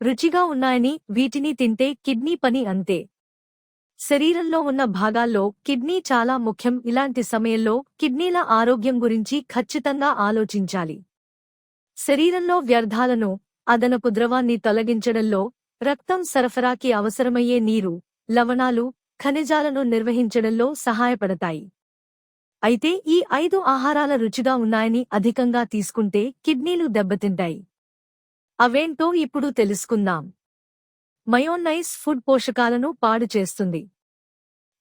రుచిగా ఉన్నాయని వీటిని తింటే కిడ్నీ పని అంతే. శరీరంలో ఉన్న భాగాల్లో కిడ్నీ చాలా ముఖ్యం. ఇలాంటి సమయంలో కిడ్నీల ఆరోగ్యం గురించి ఖచ్చితంగా ఆలోచించాలి. శరీరంలో వ్యర్థాలను అదనపు ద్రవాన్ని తొలగించడంలో రక్తం సరఫరాకి అవసరమయ్యే నీరు లవణాలు ఖనిజాలను నిర్వహించడంలో సహాయపడతాయి. అయితే ఈ ఐదు ఆహారాల రుచిగా ఉన్నాయని అధికంగా తీసుకుంటే కిడ్నీలు దెబ్బతింటాయి. అవేంటో ఇప్పుడు తెలుసుకుందాం. మయోన్నైస్ ఫుడ్ పోషకాలను పాడు చేస్తుంది.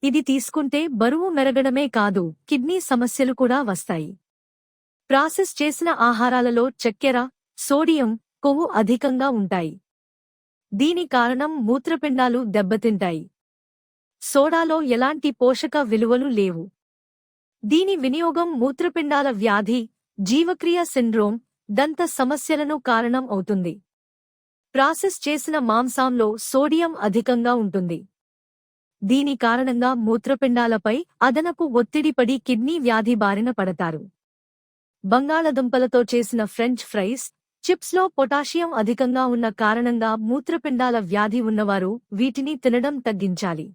ఇది తీసుకుంటే బరువు మెరగడమే కాదు కిడ్నీ సమస్యలు కూడా వస్తాయి. ప్రాసెస్ చేసిన ఆహారాలలో చక్కెర సోడియం కొవ్వు అధికంగా ఉంటాయి. దీని కారణం మూత్రపిండాలు దెబ్బతింటాయి. సోడాలో ఎలాంటి పోషక విలువలు లేవు. దీని వినియోగం మూత్రపిండాల వ్యాధి జీవక్రియ సిండ్రోమ్ దంత సమస్యలను కారణం అవుతుంది. ప్రాసెస్ చేసిన మాంసంలో సోడియం అధికంగా ఉంటుంది. దీని కారణంగా మూత్రపిండాలపై అదనపు ఒత్తిడి పడి కిడ్నీ వ్యాధి బారిన పడతారు. బంగాళదుంపలతో చేసిన ఫ్రెంచ్ ఫ్రైస్ చిప్స్లో పొటాషియం అధికంగా ఉన్న కారణంగా మూత్రపిండాల వ్యాధి ఉన్నవారు వీటిని తినడం తగ్గించాలి.